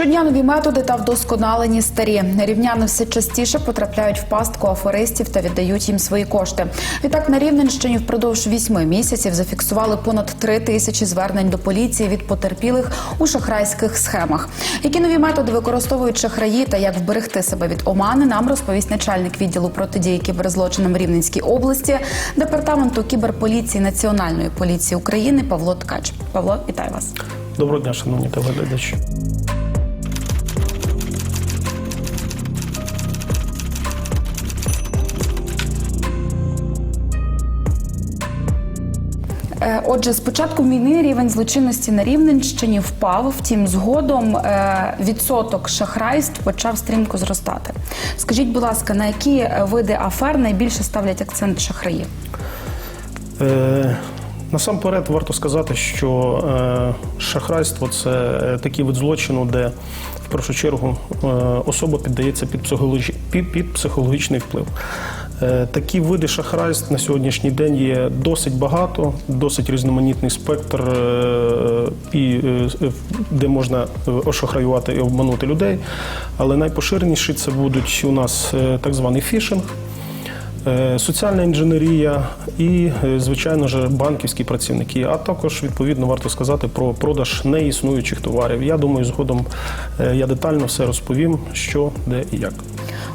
Щодня нові методи та вдосконалені старі. Рівняни все частіше потрапляють в пастку аферистів та віддають їм свої кошти. Відтак на Рівненщині впродовж вісьми місяців зафіксували понад три тисячі звернень до поліції від потерпілих у шахрайських схемах. Які нові методи використовують шахраї та як вберегти себе від омани, нам розповість начальник відділу протидії кіберзлочинам Рівненській області департаменту кіберполіції Національної поліції України Павло Ткач. Павло, вітаю вас. Доброго дня, шановні телеглядачі. Отже, з початком війни рівень злочинності на Рівненщині впав. Втім, згодом е, відсоток шахрайств почав стрімко зростати. Скажіть, будь ласка, на які е, види афер найбільше ставлять акцент шахраї? Е, насамперед варто сказати, що е, шахрайство це е, такий вид злочину, де в першу чергу е, особа піддається під, психологі... під, під психологічний вплив. Е, Такі види шахрайств на сьогоднішній день є досить багато, досить різноманітний спектр, е, і, е, де можна ошахраювати і обманути людей. Але найпоширеніші це будуть у нас так званий фішинг. Соціальна інженерія і, звичайно ж, банківські працівники, а також відповідно варто сказати про продаж неіснуючих товарів. Я думаю, згодом я детально все розповім, що, де і як.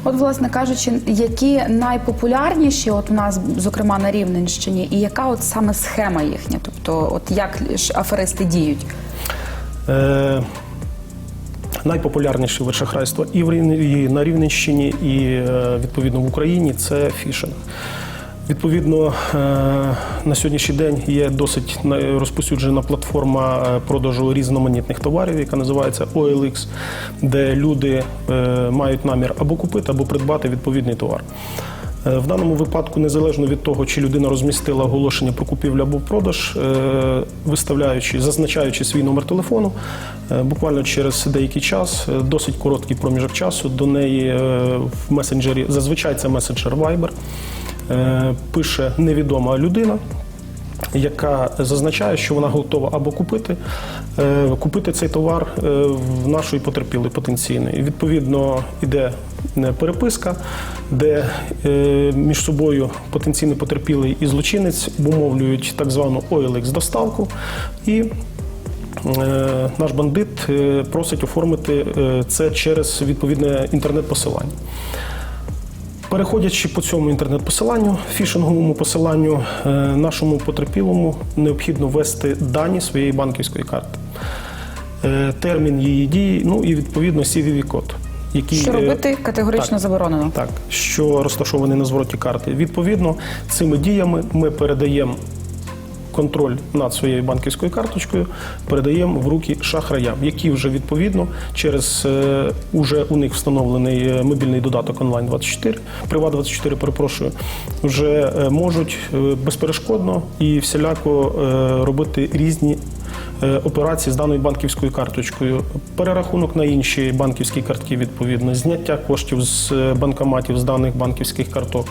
От, власне кажучи, які найпопулярніші, от у нас, зокрема на Рівненщині, і яка от саме схема їхня? Тобто, от як аферисти діють? Е, Найпопулярніші вершахрайство і в і на Рівненщині, і е, відповідно в Україні це фішинг. Відповідно, е, на сьогоднішній день є досить на- розповсюджена платформа е, продажу різноманітних товарів, яка називається OLX, де люди е, мають намір або купити, або придбати відповідний товар. В даному випадку, незалежно від того, чи людина розмістила оголошення про купівлю або продаж, виставляючи, зазначаючи свій номер телефону, буквально через деякий час, досить короткий проміжок часу, до неї в месенджері, зазвичай це месенджер Viber, пише невідома людина. Яка зазначає, що вона готова або купити, е, купити цей товар е, в нашої потерпілої потенційної. Відповідно, йде е, переписка, де е, між собою потенційний потерпілий і злочинець обумовлюють так звану OLX доставку і е, наш бандит е, просить оформити е, це через відповідне інтернет-посилання. Переходячи по цьому інтернет-посиланню, фішинговому посиланню, е, нашому потерпілому необхідно ввести дані своєї банківської карти, Е, термін її дії, ну і відповідно CVV-код, який Що е, робити категорично так. заборонено? так, що розташований на звороті карти. Відповідно, цими діями ми передаємо контроль над своєю банківською карточкою, передаємо в руки шахраям, які вже відповідно через е, уже у них встановлений е, мобільний додаток онлайн 24 Приват 24 перепрошую, вже е, можуть безперешкодно і всіляко робити різні. Е, Операції з даною банківською карточкою, перерахунок на інші банківські картки, відповідно, зняття коштів з е, банкоматів з даних банківських карток,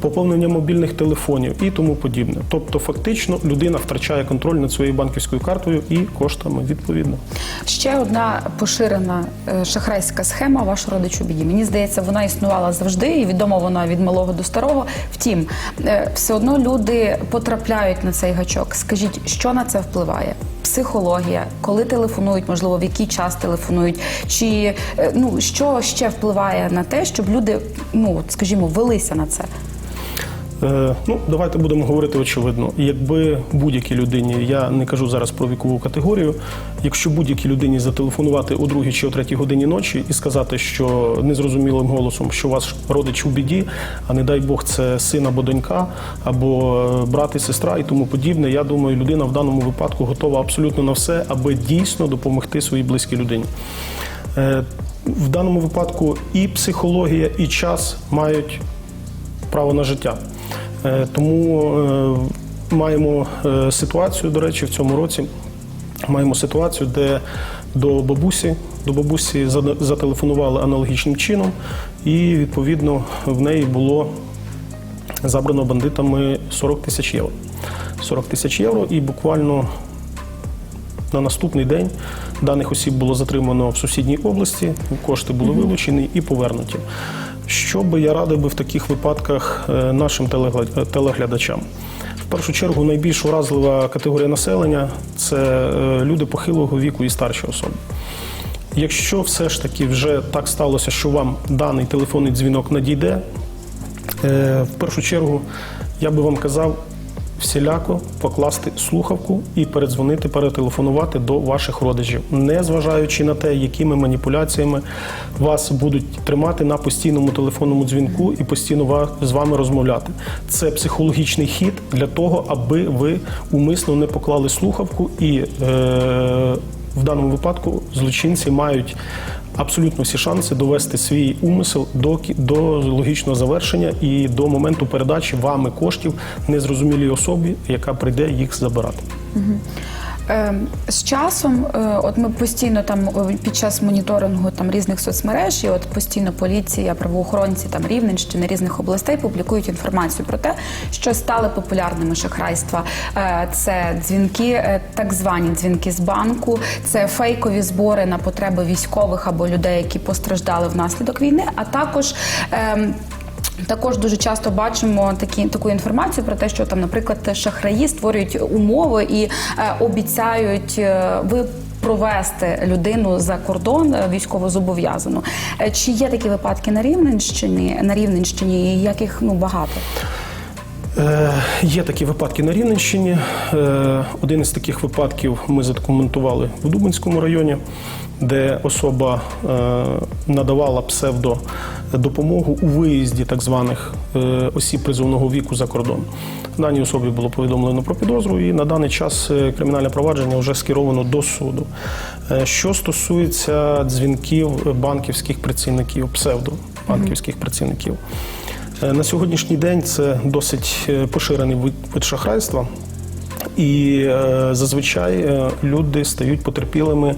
поповнення мобільних телефонів і тому подібне. Тобто, фактично, людина втрачає контроль над своєю банківською картою і коштами відповідно. Ще одна поширена е, шахрайська схема ваш родич у біді. Мені здається, вона існувала завжди, і відомо вона від малого до старого. Втім, все одно люди потрапляють на цей гачок. Скажіть, що на це впливає? Психологія, коли телефонують, можливо, в який час телефонують, чи е, ну що ще впливає на те, щоб люди, ну скажімо, велися на це? Е, ну, давайте будемо говорити очевидно. Якби будь-якій людині, я не кажу зараз про вікову категорію, якщо будь-якій людині зателефонувати о другій чи о третій годині ночі і сказати, що незрозумілим голосом, що ваш родич у біді, а не дай Бог, це син або донька, або е, брат і сестра і тому подібне, я думаю, людина в даному випадку готова абсолютно на все, аби дійсно допомогти своїй близькій людині. Е, В даному випадку і психологія, і час мають право на життя. Е, Тому е, маємо е, ситуацію, до речі, в цьому році маємо ситуацію, де до бабусі, до бабусі зателефонували аналогічним чином, і відповідно в неї було забрано бандитами 40 тисяч євро. 40 тисяч євро, і буквально На наступний день даних осіб було затримано в сусідній області, кошти були вилучені і повернуті. Що би я радив би в таких випадках е, нашим телеглядачам? В першу чергу найбільш уразлива категорія населення це е, люди похилого віку і старші особи. Якщо все ж таки вже так сталося, що вам даний телефонний дзвінок надійде, е, в першу чергу я би вам казав всіляко покласти слухавку і передзвонити, перетелефонувати до ваших родичів, не зважаючи на те, якими маніпуляціями вас будуть тримати на постійному телефонному дзвінку і постійно з вами розмовляти. Це психологічний хід для того, аби ви умисно не поклали слухавку і е, в даному випадку злочинці мають абсолютно всі шанси довести свій умисел до, до логічного завершення і до моменту передачі вами коштів незрозумілій особі, яка прийде їх забирати. Е, З часом, е, от ми постійно там е, під час моніторингу там різних соцмереж, і от постійно поліція, правоохоронці там Рівненщини, різних областей публікують інформацію про те, що стали популярними шахрайства. Е, Це дзвінки, е, так звані дзвінки з банку, це фейкові збори на потреби військових або людей, які постраждали внаслідок війни, а також. Також дуже часто бачимо такі таку інформацію про те, що там, наприклад, шахраї створюють умови і е, обіцяють е, ви. Провести людину за кордон військово військовозобов'язану. Е, Чи є такі випадки на Рівненщині? На Рівненщині яких ну багато? Е, Є такі випадки на Рівненщині. Е, Один із таких випадків ми задокументували в Дубинському районі, де особа е, надавала псевдо допомогу у виїзді так званих осіб призовного віку за кордон. Даній особі було повідомлено про підозру, і на даний час кримінальне провадження вже скеровано до суду. Що стосується дзвінків банківських працівників, псевдобанківських працівників. Е, На сьогоднішній день це досить е, поширений вид, шахрайства, і е, зазвичай люди стають потерпілими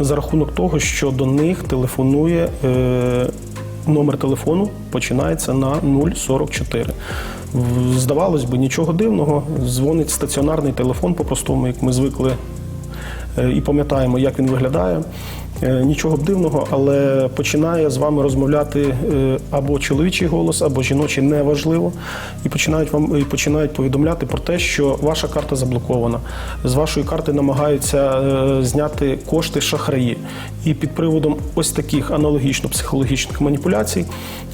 за рахунок того, що до них телефонує номер телефону, починається на 044. В- Здавалось би, нічого дивного. Дзвонить стаціонарний телефон по-простому, як ми звикли і пам'ятаємо, як він виглядає. Е, Нічого б дивного, але починає з вами розмовляти е, або чоловічий голос, або жіночий, неважливо, і починають вам і починають повідомляти про те, що ваша карта заблокована. З вашої карти намагаються е, зняти кошти шахраї. І під приводом ось таких аналогічно психологічних маніпуляцій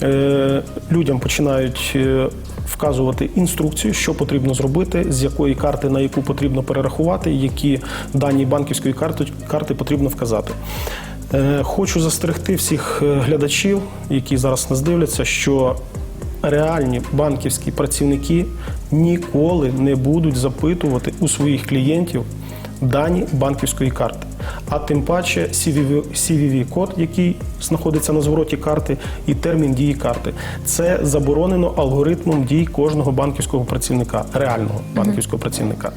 е, людям починають е, вказувати інструкцію, що потрібно зробити, з якої карти на яку потрібно перерахувати, які дані банківської карти, карти потрібно вказати. Е, Хочу застерегти всіх е, глядачів, які зараз нас дивляться, що реальні банківські працівники ніколи не будуть запитувати у своїх клієнтів дані банківської карти. А тим паче CVV, CVV-код, який знаходиться на звороті карти, і термін дії карти. Це заборонено алгоритмом дій кожного банківського працівника, реального банківського працівника.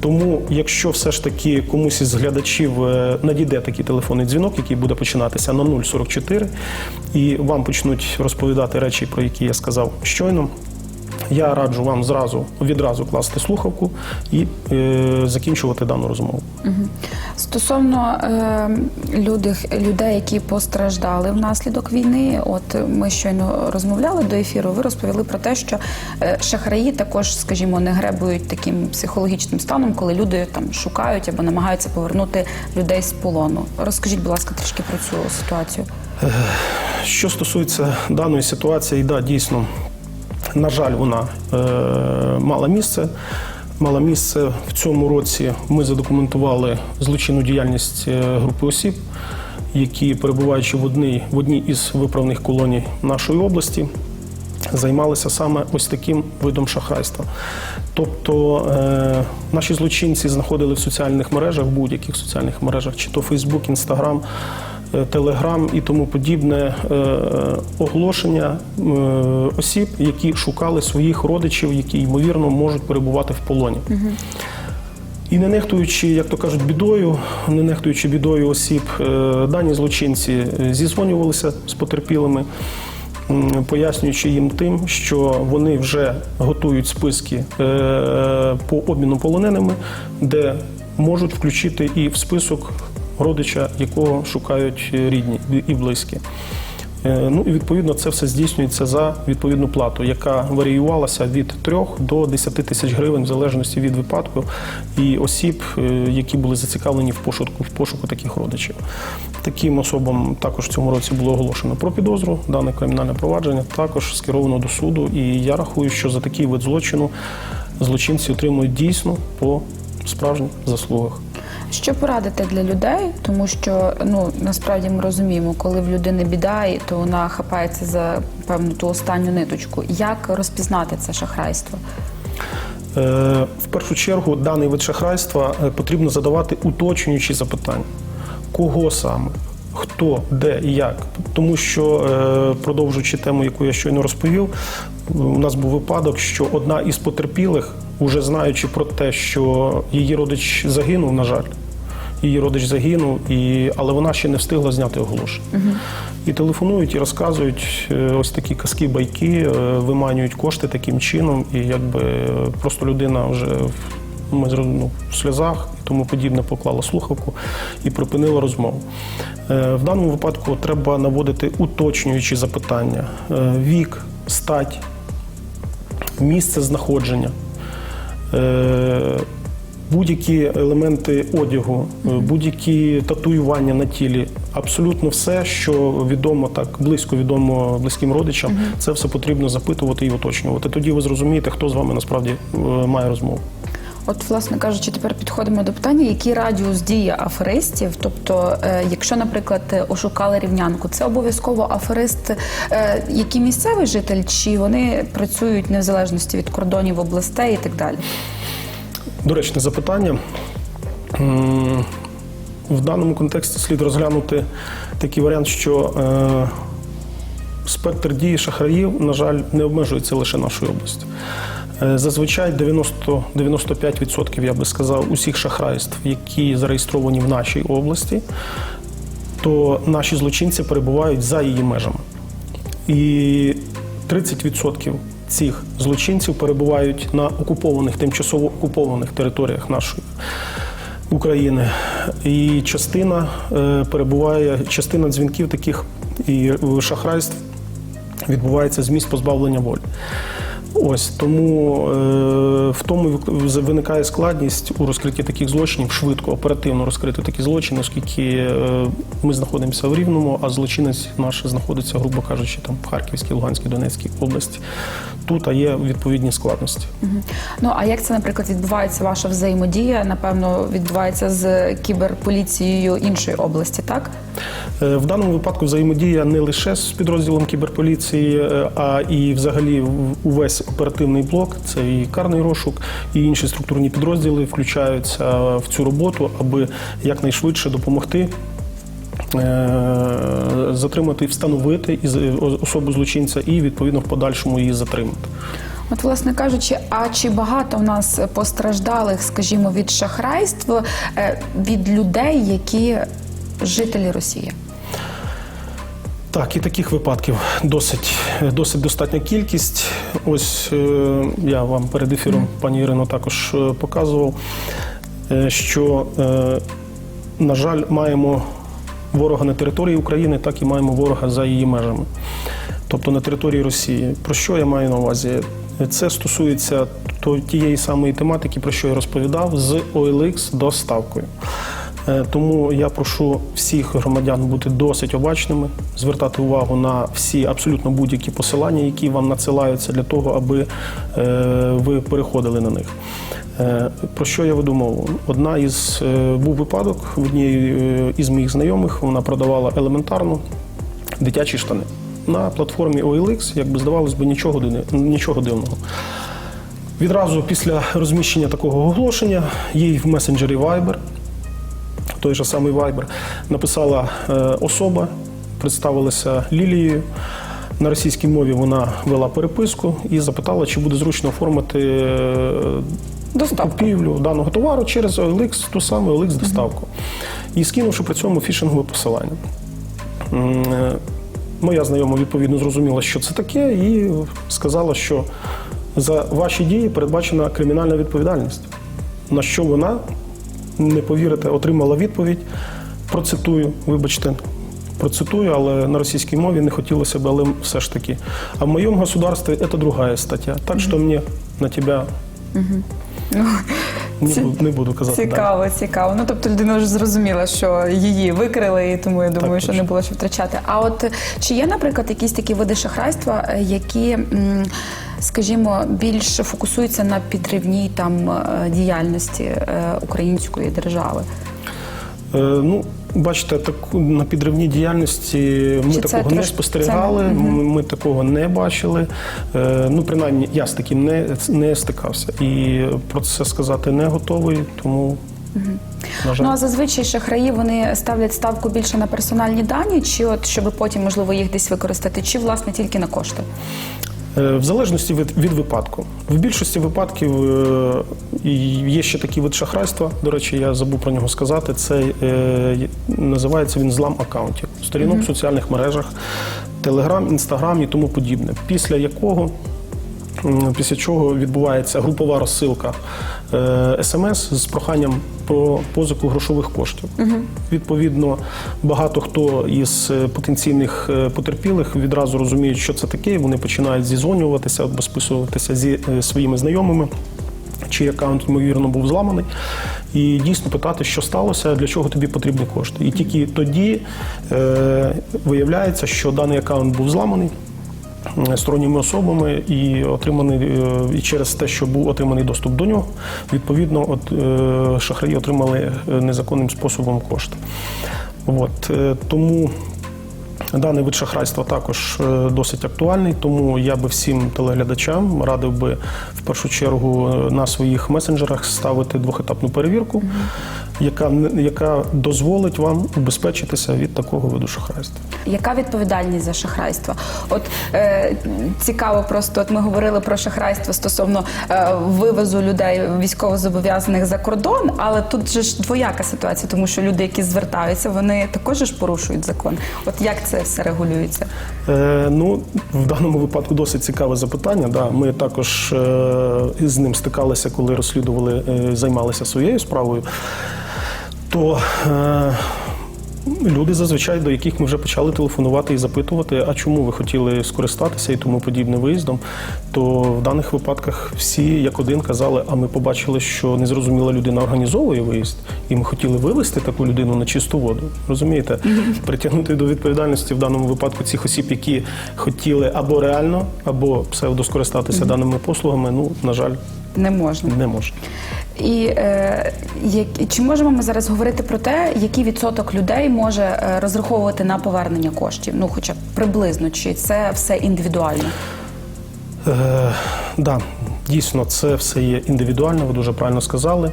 Тому, якщо все ж таки комусь із глядачів е, надійде такий телефонний дзвінок, який буде починатися на 044, і вам почнуть розповідати речі, про які я сказав щойно. Я раджу вам зразу відразу класти слухавку і е, закінчувати дану розмову. Стосовно е, люди, людей, які постраждали внаслідок війни, от ми щойно розмовляли до ефіру. Ви розповіли про те, що е, шахраї також, скажімо, не гребують таким психологічним станом, коли люди там шукають або намагаються повернути людей з полону. Розкажіть, будь ласка, трішки про цю ситуацію. Що стосується даної ситуації, да, дійсно, на жаль, вона е, мала місце. Мала місце в цьому році. Ми задокументували злочинну діяльність е, групи осіб, які, перебуваючи в одній, в одній із виправних колоній нашої області, займалися саме ось таким видом шахрайства. Тобто е, наші злочинці знаходили в соціальних мережах, в будь-яких соціальних мережах, чи то Фейсбук, Інстаграм, Телеграм і тому подібне е, оголошення е, осіб, які шукали своїх родичів, які ймовірно можуть перебувати в полоні. І не нехтуючи, як то кажуть, бідою, не нехтуючи бідою осіб, е, дані злочинці зізвонювалися з потерпілими, пояснюючи їм тим, що вони вже готують списки по обміну полоненими, де можуть включити і в список родича, якого шукають е, рідні і близькі. Е, Ну і відповідно це все здійснюється за відповідну плату, яка варіювалася від 3 до 10 тисяч гривень в залежності від випадку і осіб, е, які були зацікавлені в пошуку в пошуку таких родичів. Таким особам також в цьому році було оголошено про підозру. Дане кримінальне провадження також скеровано до суду. І я рахую, що за такий вид злочину злочинці отримують дійсно по справжніх заслугах. Що порадити для людей, тому що ну насправді ми розуміємо, коли в людини біда, то вона хапається за певну ту останню ниточку. Як розпізнати це шахрайство? Е, В першу чергу даний вид шахрайства е, потрібно задавати уточнюючі запитання. Кого саме? Хто, де і як? Тому що, е, продовжуючи тему, яку я щойно розповів, у нас був випадок, що одна із потерпілих, уже знаючи про те, що її родич загинув, на жаль, її родич загинув, і, але вона ще не встигла зняти оголошення. І телефонують і розказують е, ось такі казки, байки, е, виманюють кошти таким чином, і якби е, просто людина вже в ми ну, в сльозах і тому подібне поклала слухавку і припинила розмову. В даному випадку треба наводити уточнюючі запитання: вік, стать, місце знаходження. Е, Будь-які елементи одягу, е, будь-які татуювання на тілі, абсолютно все, що відомо так близько відомо близьким родичам, це все потрібно запитувати і уточнювати. Тоді ви зрозумієте, хто з вами насправді е, має розмову. От, власне кажучи, тепер підходимо до питання, який радіус дії аферистів. Тобто, е, якщо, наприклад, е, ошукали рівнянку, це обов'язково аферист, е, який місцевий житель, чи вони працюють не в залежності від кордонів областей і так далі? Доречне запитання. В даному контексті слід розглянути такий варіант, що спектр дії шахраїв, на жаль, не обмежується лише нашою областю. Е, Зазвичай 90-95%, я би сказав, усіх шахрайств, які зареєстровані в нашій області, то наші злочинці перебувають за її межами. І 30% цих злочинців перебувають на окупованих, тимчасово окупованих територіях нашої України. І частина е, перебуває, частина дзвінків таких і шахрайств відбувається з місць позбавлення волі. Ось тому е, в тому виникає складність у розкритті таких злочинів швидко, оперативно розкрити такі злочини, оскільки е, ми знаходимося в Рівному, а злочинець наш знаходиться, грубо кажучи, там в Харківській, Луганській, Донецькій області. Тут а є відповідні складності. Ну а як це, наприклад, відбувається ваша взаємодія? Напевно, відбувається з кіберполіцією іншої області, так? Е, В даному випадку взаємодія не лише з підрозділом кіберполіції, е, а і взагалі в- увесь оперативний блок, це і карний розшук, і інші структурні підрозділи включаються в цю роботу, аби якнайшвидше допомогти. е, Затримати, встановити особу злочинця і відповідно в подальшому її затримати. От, власне кажучи, а чи багато в нас постраждалих, скажімо, від шахрайств е, від людей, які жителі Росії? Так, і таких випадків досить, досить достатня кількість. Ось е, я вам перед ефіром, пані Ірино, також е, показував, е, що, на жаль, маємо ворога на території України, так і маємо ворога за її межами, тобто на території Росії. Про що я маю на увазі? Це стосується тієї самої тематики, про що я розповідав, з OLX доставкою. Е, Тому я прошу всіх громадян бути досить обачними, звертати увагу на всі абсолютно будь-які посилання, які вам надсилаються для того, аби е, ви переходили на них. Е, Про що я веду мову? Одна із був випадок в одній е, із моїх знайомих. Вона продавала елементарно дитячі штани на платформі OLX, якби здавалось би, нічого нічого дивного. Відразу після розміщення такого оголошення їй в месенджері Viber той же самий Viber, написала е, особа, представилася Лілією. На російській мові вона вела переписку і запитала, чи буде зручно оформити е, Доставку. купівлю даного товару через OLX, ту саму OLX доставку. І скинувши при цьому фішингове посилання. Моя знайома відповідно зрозуміла, що це таке, і сказала, що за ваші дії передбачена кримінальна відповідальність. На що вона не повірите, отримала відповідь. Процитую, вибачте, процитую, але на російській мові не хотілося б, але все ж таки. А в моєму государстві це другая стаття. Так що мені на тебе не, буду, не буду казати. далі. Цікаво, цікаво. Ну тобто людина вже зрозуміла, що її викрили, і тому я думаю, Так, що не було що втрачати. А от чи є, наприклад, якісь такі види шахрайства, е, які, скажімо, більш фокусуються на підривній там е, діяльності е, української держави? Е, ну, бачите, таку на підривній діяльності ми Чи такого не спостерігали, це ми, ми такого не бачили. Е, ну, принаймні, я з таким не, не стикався. І про це сказати не готовий, тому. Жаль. Ну а зазвичай шахраї вони ставлять ставку більше на персональні дані, чи от щоб потім можливо їх десь використати, чи власне тільки на кошти? Е, В залежності від, від випадку. В більшості випадків е, є ще такий вид шахрайства. До речі, я забув про нього сказати. Це е, називається він злам акаунтів, сторінок в соціальних мережах, Телеграм, Інстаграм і тому подібне. Після якого Після чого відбувається групова розсилка е, смс з проханням про позику грошових коштів. Відповідно, багато хто із е, потенційних е, потерпілих відразу розуміють, що це таке. і Вони починають зізвонюватися або списуватися зі е, своїми знайомими. Чий аккаунт, ймовірно, був зламаний, і дійсно питати, що сталося, для чого тобі потрібні кошти. І тільки тоді е, виявляється, що даний аккаунт був зламаний сторонніми особами і отриманий е, і через те, що був отриманий доступ до нього, відповідно, от е, шахраї отримали е, незаконним способом кошти. От тому. Даний вид шахрайства також досить актуальний, тому я би всім телеглядачам радив би в першу чергу на своїх месенджерах ставити двохетапну перевірку, яка, не- яка яка дозволить вам убезпечитися від такого виду шахрайства. Яка відповідальність за шахрайство? От е, цікаво, просто от ми говорили про шахрайство стосовно е, вивозу людей військовозобов'язаних за кордон, але тут же ж двояка ситуація, тому що люди, які звертаються, вони також ж порушують закон. От як це все регулюється? Е, ну, в даному випадку досить цікаве запитання. Да. Ми також е, з ним стикалися, коли розслідували, е, займалися своєю справою. То е, люди зазвичай, до яких ми вже почали телефонувати і запитувати, а чому ви хотіли скористатися і тому подібне виїздом, то в даних випадках всі як один казали, а ми побачили, що незрозуміла людина організовує виїзд, і ми хотіли вивести таку людину на чисту воду. Розумієте? Притягнути до відповідальності в даному випадку цих осіб, які хотіли або реально, або псевдо скористатися даними послугами, ну, на жаль, Не можна. не можна. І е, як, чи можемо ми зараз говорити про те, який відсоток людей може е, розраховувати на повернення коштів? Ну, хоча б приблизно, чи це все індивідуально? Е, да, дійсно, це все є індивідуально, ви дуже правильно сказали.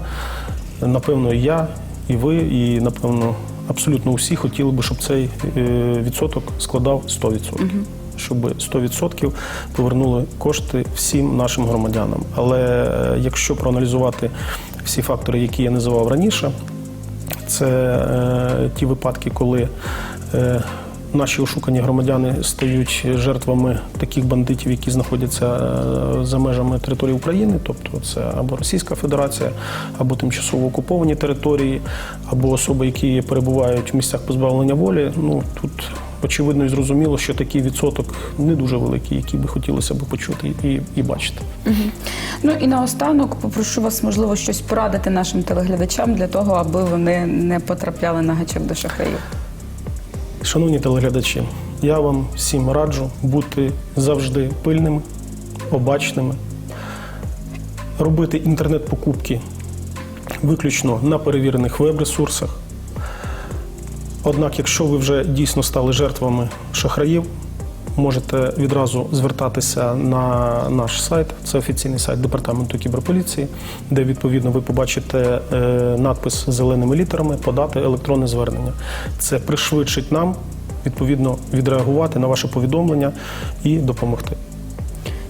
Напевно, і я, і ви, і напевно, абсолютно усі хотіли би, щоб цей е, відсоток складав 100%. Щоб 100% повернули кошти всім нашим громадянам. Але е, якщо проаналізувати всі фактори, які я називав раніше, це е, ті випадки, коли е, наші ошукані громадяни стають жертвами таких бандитів, які знаходяться е, за межами території України, тобто це або Російська Федерація, або тимчасово окуповані території, або особи, які перебувають в місцях позбавлення волі. Ну тут очевидно і зрозуміло, що такий відсоток не дуже великий, який би хотілося б почути і, і бачити. Ну і наостанок попрошу вас, можливо, щось порадити нашим телеглядачам для того, аби вони не потрапляли на гачок до шахраїв. Шановні телеглядачі, я вам всім раджу бути завжди пильними, обачними, робити інтернет-покупки виключно на перевірених веб-ресурсах. Однак, якщо ви вже дійсно стали жертвами шахраїв, можете відразу звертатися на наш сайт. Це офіційний сайт департаменту кіберполіції, де відповідно ви побачите е, надпис зеленими літерами подати електронне звернення. Це пришвидшить нам відповідно відреагувати на ваше повідомлення і допомогти.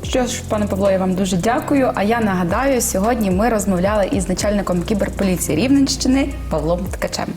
Що ж, пане Павло, я вам дуже дякую. А я нагадаю, сьогодні ми розмовляли із начальником кіберполіції Рівненщини Павлом Ткачем.